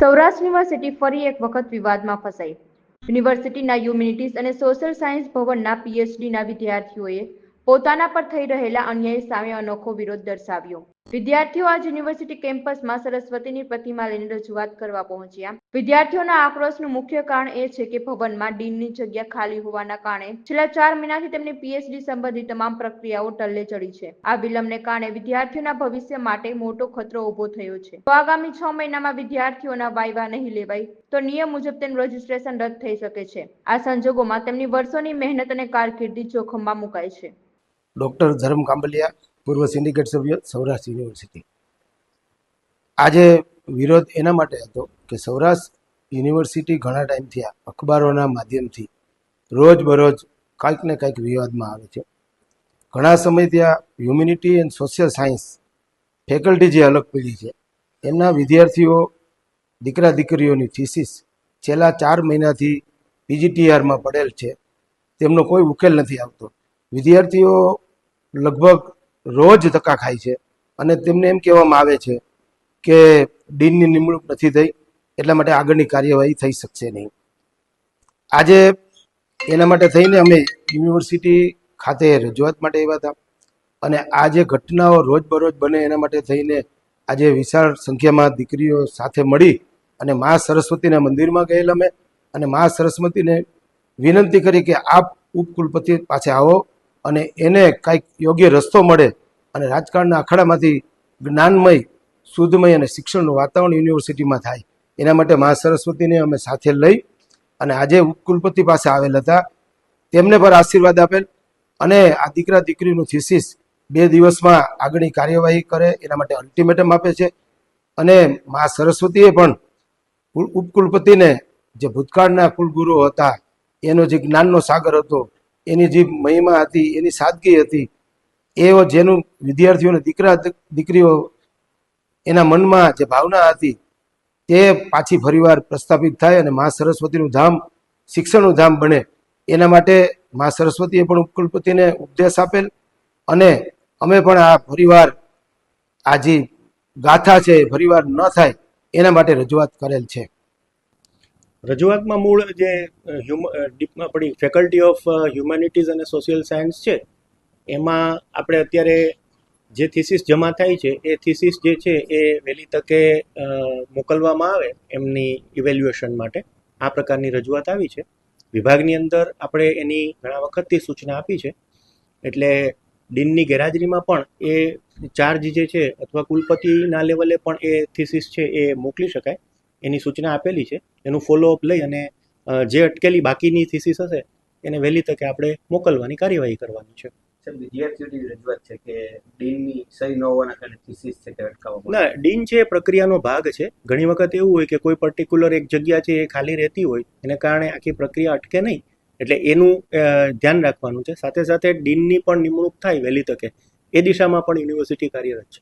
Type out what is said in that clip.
Saurashtra university ફરી એક વખત વિવાદમાં ફસાઈ. યુનિવર્સિટીના હ્યુમિનિટીઝ અને સોશિયલ સાયન્સ ભવનના પીએચડીના વિદ્યાર્થીઓએ પોતાના પર થઈ રહેલા અન્યાય સામે અનોખો વિરોધ દર્શાવ્યો. વિદ્યાર્થીઓ આજ યુનિવર્સિટી કેમ્પસમાં સરસ્વતીની પ્રતિમા લઈને રજૂઆત કરવા પહોંચ્યા. વિદ્યાર્થીઓના આક્રોશનું મુખ્ય કારણ એ છે કે ભવનમાં ડીનની જગ્યા ખાલી હોવાના કારણે છેલ્લા ચાર મહિનાથી તેમની પીએચડી સંબંધિત તમામ પ્રક્રિયાઓ ટલ્લે ચડી છે. આ વિલંબને કારણે વિદ્યાર્થીઓના ભવિષ્ય માટે મોટો ખતરો ઊભો થયો છે. તો આગામી છ મહિનામાં વિદ્યાર્થીઓના વાયવા નહીં લેવાય, તો નિયમ મુજબ તેનું રજીસ્ટ્રેશન રદ થઈ શકે છે. આ સંજોગોમાં તેમની વર્ષોની મહેનત અને કારકિર્દી જોખમમાં મુકાય છે. ડોક્ટર ધર્મ કાંબલિયા પૂર્વ સિન્ડિકેટ સભ્ય સૌરાષ્ટ્ર યુનિવર્સિટી. આજે વિરોધ એના માટે હતો કે સૌરાષ્ટ્ર યુનિવર્સિટી ઘણા ટાઈમથી અખબારોના માધ્યમથી રોજબરોજ કાંઈક ને કાંઈક વિવાદમાં આવે છે. ઘણા સમયથી આ humanity and social science faculty જે અલગ પડી છે, એમના વિદ્યાર્થીઓ, દીકરા દીકરીઓની થીસીસ છેલ્લા ચાર મહિનાથી પીજીટીઆરમાં પડેલ છે. તેમનો કોઈ ઉકેલ નથી આવતો. વિદ્યાર્થીઓ લગભગ રોજ ધક્કા ખાય છે. અને તેમને એમ કહેવામાં આવે છે કે ડીનની નિમણૂક નથી થઈ, એટલા માટે આગળની કાર્યવાહી થઈ શકશે નહીં. આજે એના માટે થઈને અમે યુનિવર્સિટી ખાતે રજૂઆત માટે આવ્યા હતા. અને આ જે ઘટનાઓ રોજબરોજ બને એના માટે થઈને આજે વિશાળ સંખ્યામાં દીકરીઓ સાથે મળી અને મા સરસ્વતીના મંદિરમાં ગયેલા અમે. અને મા સરસ્વતીને વિનંતી કરી કે આપ ઉપકુલપતિ પાસે આવો. અને એને કાંઈક યોગ્ય રસ્તો મળે અને રાજકારણના અખાડામાંથી જ્ઞાનમય શુદ્ધમય અને શિક્ષણનું વાતાવરણ યુનિવર્સિટીમાં થાય. એના માટે મા સરસ્વતીને અમે સાથે લઈ અને આજે ઉપકુલપતિ પાસે આવેલ હતા. તેમને પર આશીર્વાદ આપેલ અને આ દીકરા દીકરીનું થિસિસ બે દિવસમાં આગળની કાર્યવાહી કરે, એના માટે અલ્ટિમેટમ આપે છે. અને મા સરસ્વતીએ પણ ઉપકુલપતિને જે ભૂતકાળના કુલગુરુ હતા, એનો જે જ્ઞાનનો સાગર હતો એની જે મહિમા હતી, એની સાદગી હતી એ જેનું વિદ્યાર્થીઓને દીકરા દીકરીઓ એના મનમાં જે ભાવના હતી, તે પાછી ફરીવાર પ્રસ્થાપિત થાય અને મા સરસ્વતીનું ધામ, શિક્ષણનું ધામ બને. એના માટે મા સરસ્વતીએ પણ ઉપકુલપતિને ઉપદેશ આપેલ અને અમે પણ આ ફરીવાર, આ જે ગાથા છે એ ફરીવાર ન થાય, એના માટે રજૂઆત કરેલ છે. રજૂઆતમાં મૂળ જે હ્યુમ આપણી ફેકલ્ટી ઓફ હ્યુમેનિટીઝ અને સોશિયલ સાયન્સ છે, એમાં આપણે અત્યારે જે થીસીસ જમા થાય છે, એ થીસીસ જે છે, એ વહેલી તકે મોકલવામાં આવે એમની ઇવેલ્યુએશન માટે. આ પ્રકારની રજૂઆત આવી છે. વિભાગની અંદર આપણે એની ઘણા વખતથી સૂચના આપી છે. એટલે ડીનની ગેરહાજરીમાં પણ એ ચાર્જ જે છે, અથવા કુલપતિના લેવલે પણ એ થીસીસ છે, એ મોકલી શકાય. એની સૂચના આપેલી છે. એનું ફોલોઅપ લઈ અને જે અટકેલી બાકીની થીસીસ હશે એને વહેલી તકે આપણે મોકલવાની કાર્યવાહી કરવાની છે. રજૂઆત છે કે ડીનની સહી ન ડીન છે એ પ્રક્રિયાનો ભાગ છે ઘણી વખત એવું હોય કે કોઈ પર્ટિક્યુલર એક જગ્યા છે એ ખાલી રહેતી હોય એને કારણે આખી પ્રક્રિયા અટકે નહીં. એટલે એનું ધ્યાન રાખવાનું છે. સાથે સાથે ડીનની પણ નિમણૂક થાય વહેલી તકે. એ દિશામાં પણ યુનિવર્સિટી કાર્યરત છે.